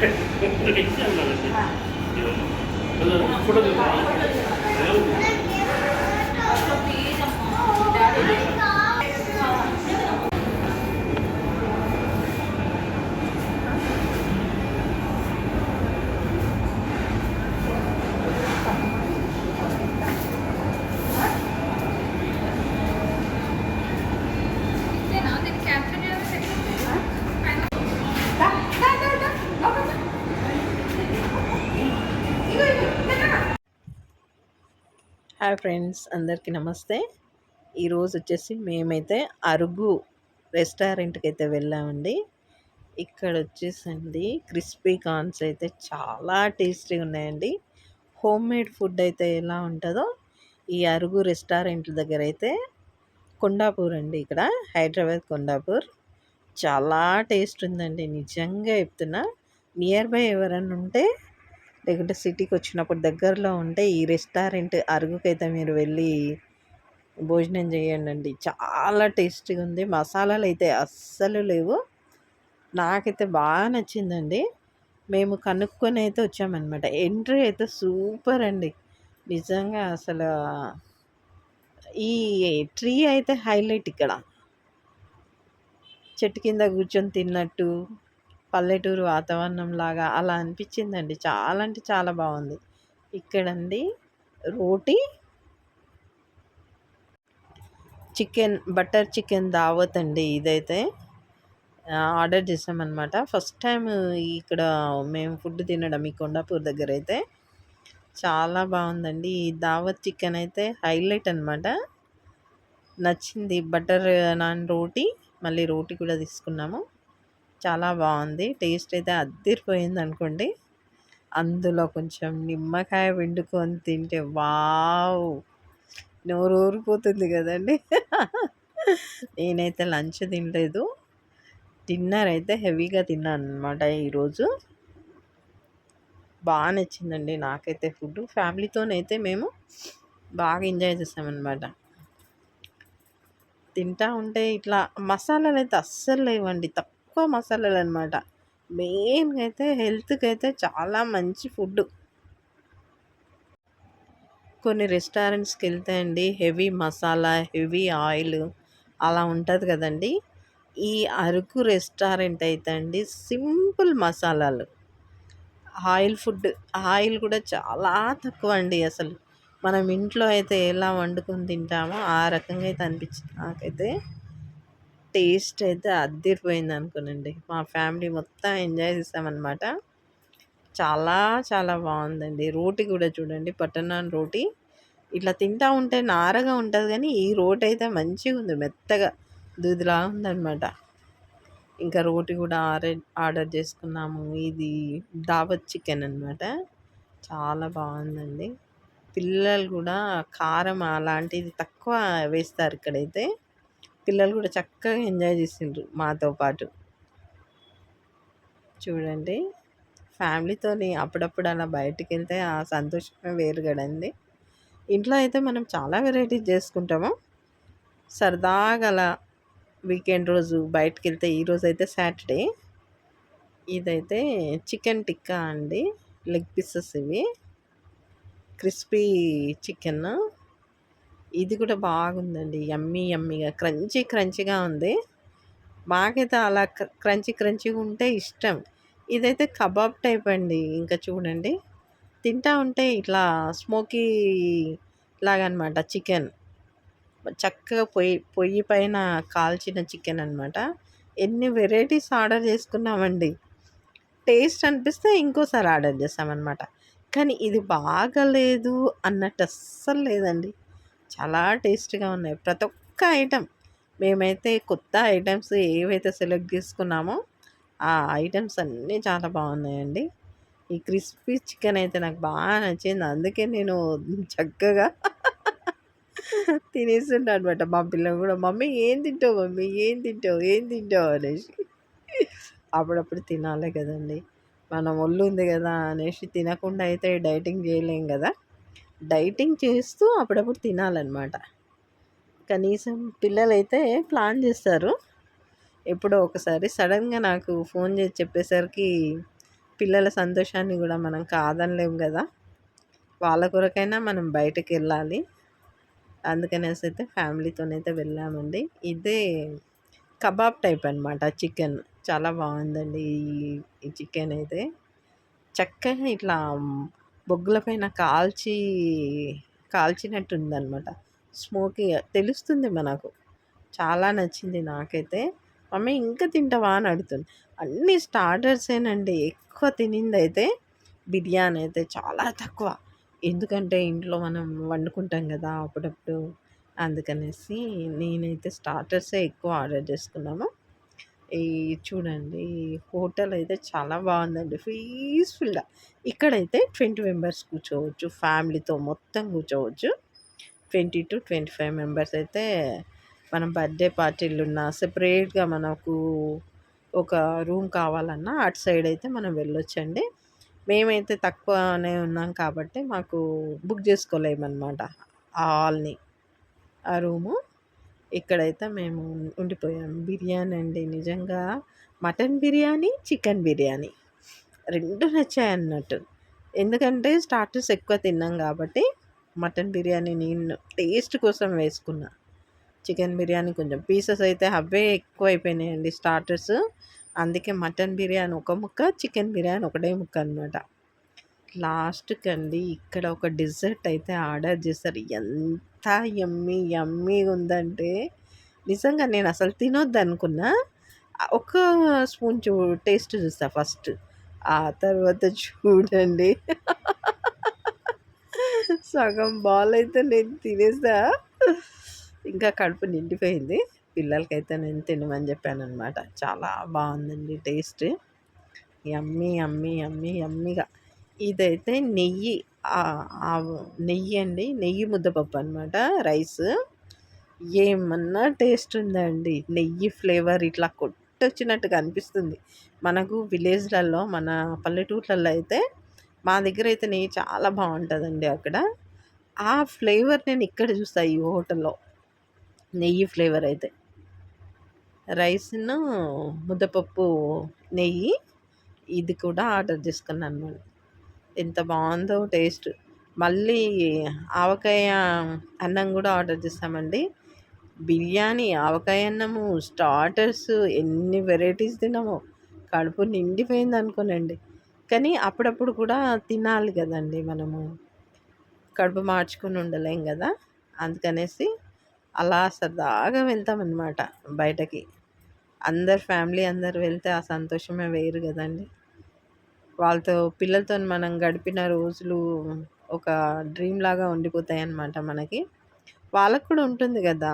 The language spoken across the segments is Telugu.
これで。హాయ్ ఫ్రెండ్స్ అందరికీ నమస్తే. ఈరోజు వచ్చేసి మేమైతే అరుగు రెస్టారెంట్కి అయితే వెళ్ళామండి. ఇక్కడ వచ్చేసండి క్రిస్పీ కార్న్స్ అయితే చాలా టేస్టీగా ఉన్నాయండి. హోమ్ మేడ్ ఫుడ్ అయితే ఎలా ఉంటుందో ఈ అరుగు రెస్టారెంట్ దగ్గర అయితే కొండాపూర్ అండి ఇక్కడ హైదరాబాద్ కొండాపూర్. చాలా టేస్ట్ ఉందండి నిజంగా చెప్తున్నా. నియర్ బై ఎవరైనా ఉంటే లేకుంటే సిటీకి వచ్చినప్పుడు దగ్గరలో ఉంటే ఈ రెస్టారెంట్ అరుగుకైతే మీరు వెళ్ళి భోజనం చేయండి అండి చాలా టేస్టీగా ఉంది. మసాలాలు అయితే అస్సలు లేవు. నాకైతే బాగా నచ్చిందండి. మేము కనుక్కొని అయితే వచ్చామన్నమాట. ఎంట్రీ అయితే సూపర్ అండి. నిజంగా అసలు ఈ ట్రీ అయితే హైలైట్ ఇక్కడ. చెట్టు కింద కూర్చొని తిన్నట్టు పల్లెటూరు వాతావరణం లాగా అలా అనిపించిందండి. చాలా అంటే చాలా బాగుంది. ఇక్కడండి రోటీ చికెన్ బటర్ చికెన్ దావత్ అండి ఇదైతే. ఆర్డర్ చేసామన్నమాట. ఫస్ట్ టైం ఇక్కడ మేము ఫుడ్ తినడం ఈ కొండాపూర్ దగ్గర అయితే చాలా బాగుందండి. ఈ దావత్ చికెన్ అయితే హైలైట్ అనమాట నచ్చింది బటర్ నాన్ రోటీ మళ్ళీ రోటీ కూడా తీసుకున్నాము. చాలా బాగుంది. టేస్ట్ అయితే అద్దరిపోయింది అనుకోండి. అందులో కొంచెం నిమ్మకాయ వండుకొని తింటే వావ్! నోరు ఊరిపోతుంది కదండి. నేనైతే లంచ్ తినలేదు. డిన్నర్ అయితే హెవీగా తిన్నాను అనమాట ఈరోజు. బాగా నచ్చిందండి నాకైతే ఫుడ్. ఫ్యామిలీతోనైతే మేము బాగా ఎంజాయ్ చేసామన్నమాట. తింటా ఉంటే ఇట్లా మసాలాలు అయితే అస్సలు లేవండి. తప్ప తక్కువ మసాలాలు అనమాట మెయిన్గా అయితే హెల్త్కి అయితే చాలా మంచి ఫుడ్ కొన్ని రెస్టారెంట్స్కి వెళ్తే అండి హెవీ మసాలా హెవీ ఆయిల్ అలా ఉంటుంది కదండి. ఈ అరకు రెస్టారెంట్ అయితే అండి సింపుల్ మసాలాలు. ఆయిల్ ఫుడ్ ఆయిల్ కూడా చాలా తక్కువ అండి అసలు. మనం ఇంట్లో అయితే ఎలా వండుకొని తింటామో ఆ రకంగా అయితే అనిపించింది నాకైతే. టేస్ట్ అయితే అద్దరిపోయింది అనుకోనండి. మా ఫ్యామిలీ మొత్తం ఎంజాయ్ చేసామన్నమాట. చాలా చాలా బాగుందండి. రోటీ కూడా చూడండి పట్టణాన్ రోటీ. ఇట్లా తింటా ఉంటే నారగా ఉంటుంది కానీ ఈ రోటీ అయితే మంచిగా ఉంది మెత్తగా దూదిలా ఉందన్నమాట. ఇంకా రోటీ కూడా ఆర్డర్ ఆర్డర్ చేసుకున్నాము. ఇది దావత్ చికెన్ అనమాట చాలా బాగుందండి. పిల్లలు కూడా కారం అలాంటిది తక్కువ వేస్తారు ఇక్కడైతే. పిల్లలు కూడా చక్కగా ఎంజాయ్ చేసిండ్రు మాతో పాటు. చూడండి ఫ్యామిలీతోని అప్పుడప్పుడు అలా బయటికి వెళ్తే ఆ సంతోషమే వేరు కదండి ఇంట్లో అయితే మనం చాలా వెరైటీస్ చేసుకుంటాము. సరదాగా అలా వీకెండ్ రోజు బయటకు వెళ్తే ఈరోజు అయితే సాటర్డే. ఇదైతే చికెన్ టిక్కా అండి. లెగ్ పీసెస్ ఇవి. Crispy chicken. ఇది కూడా బాగుందండి. యమ్మీ యమ్మీగా క్రంచీ క్రంచీగా ఉంది. మాకైతే అలా క్రంచీ క్రంచీగా ఉంటే ఇష్టం. ఇదైతే కబాబ్ టైప్ అండి. ఇంకా చూడండి. తింటా ఉంటే ఇట్లా స్మోకీ లాగా అనమాట చికెన్. చక్కగా పొయ్యి పొయ్యి పైన కాల్చిన చికెన్ అనమాట ఎన్ని వెరైటీస్ ఆర్డర్ చేసుకున్నామండి. టేస్ట్ అనిపిస్తే ఇంకోసారి ఆర్డర్ చేస్తామన్నమాట. కానీ ఇది బాగలేదు అన్నట్టు అస్సలు లేదండి. చాలా టేస్ట్గా ఉన్నాయి. ప్రతి ఒక్క ఐటెం మేమైతే కొత్త ఐటమ్స్ ఏవైతే సెలెక్ట్ చేసుకున్నామో ఆ ఐటమ్స్ అన్నీ చాలా బాగున్నాయండి. ఈ క్రిస్పీ చికెన్ అయితే నాకు బాగా నచ్చింది. అందుకే నేను చక్కగా తినేస్తుంటా అనమాట మా పిల్లలు కూడా మమ్మీ ఏం తింటావు? మమ్మీ ఏం తింటావు? ఏం తింటావు? అనేసి. అప్పుడప్పుడు తినాలి కదండి. మనం ఒళ్ళు ఉంది కదా అనేసి తినకుండా అయితే డైటింగ్ చేయలేం కదా. డైటింగ్ చేస్తూ అప్పుడప్పుడు తినాలన్నమాట. కనీసం పిల్లలైతే ప్లాన్ చేస్తారు. ఎప్పుడో ఒకసారి సడన్గా నాకు ఫోన్ చేసి చెప్పేసరికి పిల్లల సంతోషాన్ని కూడా మనం కాదనలేము కదా. వాళ్ళ కొరకైనా మనం బయటకు వెళ్ళాలి. అందుకనేసి అయితే ఫ్యామిలీతోనైతే వెళ్ళామండి. ఇదే కబాబ్ టైప్ అనమాట చికెన్. చాలా బాగుందండి ఈ చికెన్ అయితే. చక్కగా ఇట్లా బొగ్గుల పైన కాల్చి కాల్చినట్టు ఉందన్నమాట స్మోకీ తెలుస్తుంది మనకు. చాలా నచ్చింది నాకైతే. మమ్మీ ఇంకా తింటావా అని అడుగుతుంది. అన్ని స్టార్టర్సేనండి. ఎక్కువ తినింది అయితే బిర్యానీ అయితే చాలా తక్కువ. ఎందుకంటే ఇంట్లో మనం వండుకుంటాం కదా అప్పుడప్పుడు. అందుకనేసి నేనైతే స్టార్టర్సే ఎక్కువ ఆర్డర్ చేసుకున్నాను ఈ చూడండి హోటల్ అయితే చాలా బాగుందండి. పీస్ఫుల్గా. ఇక్కడైతే ట్వంటీ మెంబర్స్ కూర్చోవచ్చు ఫ్యామిలీతో మొత్తం కూర్చోవచ్చు. Twenty two twenty five members అయితే మనం బర్త్డే పార్టీలు ఉన్న సెపరేట్గా మనకు ఒక రూమ్ కావాలన్నా అటు సైడ్ అయితే మనం వెళ్ళొచ్చండి. మేమైతే తక్కువనే ఉన్నాం కాబట్టి మాకు బుక్ చేసుకోలేమన్నమాట. హాల్ని ఆ రూము. ఇక్కడైతే మేము ఉండిపోయాము బిర్యానీ అండి. నిజంగా మటన్ బిర్యానీ చికెన్ బిర్యానీ రెండు నచ్చాయి అన్నట్టు. ఎందుకంటే స్టార్టర్స్ ఎక్కువ తిన్నాం కాబట్టి మటన్ బిర్యానీ నేను టేస్ట్ కోసం వేసుకున్నా. చికెన్ బిర్యానీ కొంచెం పీసెస్ అయితే అవే ఎక్కువ అయిపోయినాయండి స్టార్టర్స్. అందుకే మటన్ బిర్యానీ ఒక ముక్క చికెన్ బిర్యానీ ఒకటే ముక్క అనమాట లాస్ట్కి అండి ఇక్కడ ఒక డిజర్ట్ అయితే ఆర్డర్ చేస్తారు ఎంత యమ్మీ యమ్మీగా ఉందంటే నిజంగా నేను అసలు తినొద్దు అనుకున్నా ఒక స్పూన్ చూ టేస్ట్ చూస్తా ఫస్ట్. ఆ తర్వాత చూడండి. సగం బాల్ అయితే నేను తినేసా ఇంకా కడుపు నిండిపోయింది. పిల్లలకైతే నేను తినమని చెప్పాను అనమాట చాలా బాగుందండి టేస్ట్. యమ్మీ యమ్మీ యమ్మీ యమ్మీగా. ఇదైతే నెయ్యి. నెయ్యి అండి నెయ్యి ముద్దపప్పు అనమాట రైస్. ఏమన్నా టేస్ట్ ఉందండి. నెయ్యి ఫ్లేవర్ ఇట్లా కొట్టొచ్చినట్టుగా అనిపిస్తుంది. మనకు విలేజ్లలో మన పల్లెటూర్లలో అయితే మా దగ్గర అయితే నెయ్యి చాలా బాగుంటుందండి అక్కడ. ఆ ఫ్లేవర్ నేను ఇక్కడ చూస్తాను ఈ హోటల్లో నెయ్యి ఫ్లేవర్ అయితే. రైస్ను ముద్దపప్పు నెయ్యి ఇది కూడా ఆర్డర్ చేసుకున్నాను అనమాట ఎంత బాగుందో టేస్ట్. మళ్ళీ ఆవకాయ అన్నం కూడా ఆర్డర్ చేస్తామండి. బిర్యానీ ఆవకాయ అన్నము స్టార్టర్స్ ఎన్ని వెరైటీస్ తిన్నామో. కడుపు నిండిపోయింది అనుకోనండి. కానీ అప్పుడప్పుడు కూడా తినాలి కదండి మనము. కడుపు మార్చుకుని ఉండలేం కదా. అందుకనేసి అలా సరదాగా వెళ్తామన్నమాట బయటకి. అందరు ఫ్యామిలీ అందరు వెళ్తే ఆ సంతోషమే వేరు కదండి. వాళ్ళతో పిల్లలతో మనం గడిపిన రోజులు ఒక డ్రీమ్ లాగా ఉండిపోతాయి అన్నమాట మనకి. వాళ్ళకు కూడా ఉంటుంది కదా.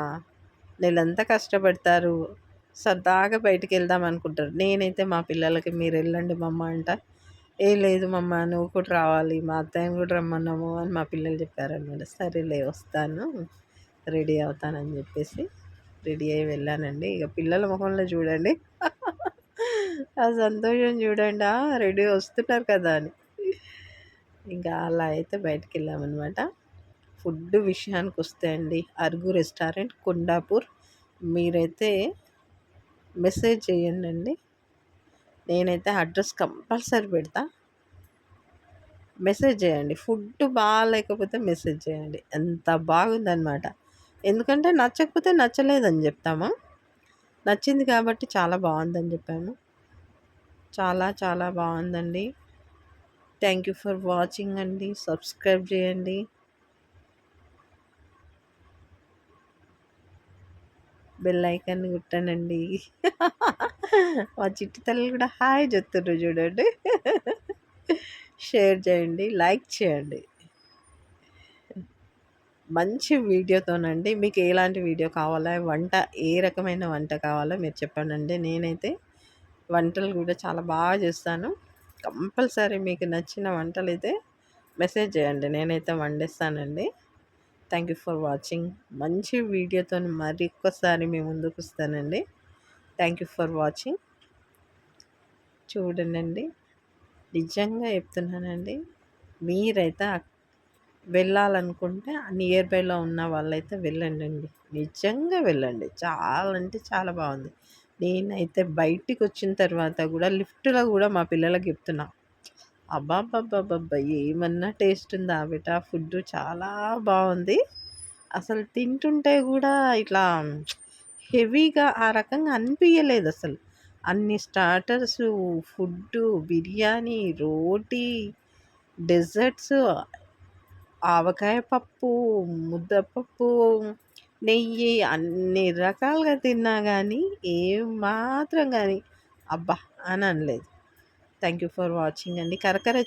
నెలంతా కష్టపడతారు? సరదాగా బయటికి వెళ్దాం అనుకుంటారు. నేనైతే మా పిల్లలకి మీరు వెళ్ళండి మమ్మ అంట. ఏ లేదు మమ్మ నువ్వు కూడా రావాలి. మా అత్తయ్యని కూడా రమ్మన్నాము అని మా పిల్లలు చెప్పారనమాట సరేలే వస్తాను. రెడీ అవుతానని చెప్పేసి రెడీ అయ్యి వెళ్ళానండి. ఇక పిల్లల ముఖంలో చూడండి. ఆ సంతోషం చూడండి. రెడీ వస్తున్నారు కదా అని. ఇంకా అలా అయితే బయటికి వెళ్ళామన్నమాట ఫుడ్ విషయానికి వస్తే అండి అరుగు రెస్టారెంట్ కొండాపూర్. మీరైతే మెసేజ్ చేయండి అండి. నేనైతే అడ్రస్ కంపల్సరీ పెడతా. మెసేజ్ చేయండి. ఫుడ్ బాగాలేకపోతే మెసేజ్ చేయండి. ఎంత బాగుందనమాట ఎందుకంటే నచ్చకపోతే నచ్చలేదని చెప్తాము? నచ్చింది కాబట్టి చాలా బాగుందని చెప్పాము. చాలా చాలా బాగుందండి. థ్యాంక్ యూ ఫర్ వాచింగ్ అండి. సబ్స్క్రైబ్ చేయండి. బెల్ ఐకాన్ కుట్టానండి. మా చిట్టి తల్లి కూడా హాయ్ చెప్తుండ్రు చూడండి. షేర్ చేయండి లైక్ చేయండి. మంచి వీడియోతోనండి. మీకు ఎలాంటి వీడియో కావాలా వంట ఏ రకమైన వంట కావాలో మీరు చెప్పండి నేనైతే. వంటలు కూడా చాలా బాగా చేస్తాను. కంపల్సరీ మీకు నచ్చిన వంటలు అయితే మెసేజ్ చేయండి. నేనైతే వండిస్తానండి. థ్యాంక్ యూ ఫర్ వాచింగ్ మంచి వీడియోతో మరి ఒక్కసారి మీ ముందుకు వస్తానండి. థ్యాంక్ యూ ఫర్ వాచింగ్ చూడండి నిజంగా చెప్తున్నానండి. మీరైతే వెళ్ళాలనుకుంటే నియర్ బైలో ఉన్న వాళ్ళైతే వెళ్ళండి నిజంగా వెళ్ళండి. చాలా అంటే చాలా బాగుంది. నేనైతే బయటికి వచ్చిన తర్వాత కూడా లిఫ్ట్లో కూడా మా పిల్లలకి చెప్తున్నా. అబ్బబ్బబ్బబ్బబ్బా! ఏమన్నా టేస్ట్ ఉందా బేట? ఫుడ్ చాలా బాగుంది అసలు తింటుంటే కూడా ఇట్లా హెవీగా ఆ రకంగా అనిపించలేదు అసలు. అన్ని స్టార్టర్స్ ఫుడ్డు, బిర్యానీ, రోటీ, డెజర్ట్స్, ఆవకాయ పప్పు, ముద్దపప్పు, నెయ్యి అన్ని రకాలుగా తిన్నా గానీ, ఏమాత్రం కానీ అబ్బా! అని అనలేదు. థ్యాంక్ యూ ఫర్ వాచింగ్ అండి. కరకర